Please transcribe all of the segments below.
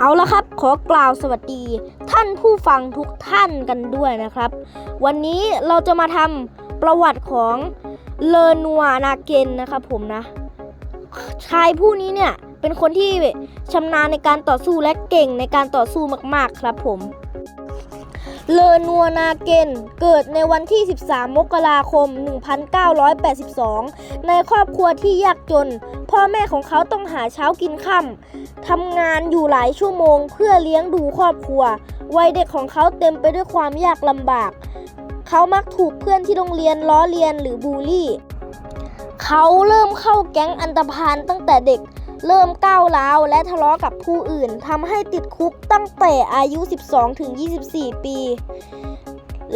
เอาละครับ ขอกล่าวสวัสดีท่านผู้ฟังทุกท่านกันด้วยนะครับ วันนี้เราจะมาทำประวัติของเลนัวนาเกนนะครับผมนะ ชายผู้นี้เนี่ย เป็นคนที่ชำนาญในการต่อสู้และเก่งในการต่อสู้มาก ๆ ครับผม เลอนัวนาเกนเกิดในวันที่ 13 มกราคม 1982 ในครอบครัวที่ยากจน พ่อแม่ของเขาต้องหาเช้ากินค่ำทำงานอยู่หลายชั่วโมงเพื่อเลี้ยงดูครอบครัว วัยเด็กของเขาเต็มไปด้วยความยากลำบาก เขามักถูกเพื่อนที่โรงเรียนล้อเลียนหรือบูลลี่ เขาเริ่มเข้าแก๊งอันตรพานตั้งแต่เด็ก เริ่มก้าวร้าวและทะเลาะกับผู้อื่นทำให้ติดคุกตั้งแต่อายุ 12 ถึง 24 ปี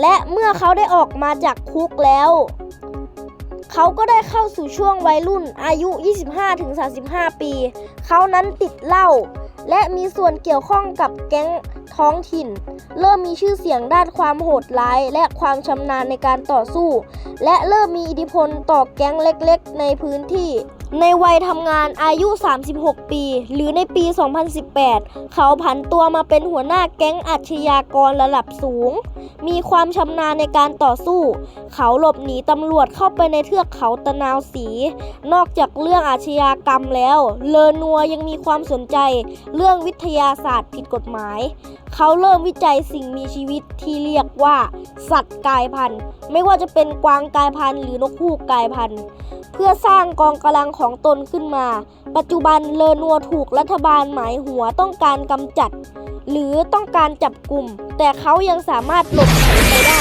และเมื่อเขาได้ออกมาจากคุกแล้ว เขาก็ได้เข้าสู่ช่วงวัยรุ่นอายุ 25 ถึง 35 ปี เขานั้นติดเหล้าและมีส่วนเกี่ยวข้องกับแก๊งท้องถิ่น เริ่มมีชื่อเสียงด้านความโหดร้าย และความชำนาญในการต่อสู้ และเริ่มมีอิทธิพลต่อแก๊งเล็กๆ ในพื้นที่ ในวัยทำงานอายุ 36 ปี หรือในปี 2018 เขาผันตัวมาเป็นหัวหน้าแก๊งอาชญากรระดับสูง มีความชำนาญในการต่อสู้ เขาหลบหนีตำรวจเข้าไปในเทือกเขาตะนาวสี นอกจากเรื่องอาชญากรรมแล้ว เลอนัวยังมีความสนใจ เรื่องวิทยาศาสตร์ผิดกฎหมาย เขาเริ่มวิจัยสิ่งมีชีวิตที่เรียกว่า สัตว์กายพันธุ์ ไม่ว่าจะเป็นกวางกายพันธุ์หรือนกฮูกกายพันธุ์ เพื่อสร้างกองกำลังของตนขึ้นมา ปัจจุบันเลอนัวถูกรัฐบาลหมายหัวต้องการกำจัด หรือต้องการจับกลุ่ม แต่เขายังสามารถหลบหนีไปได้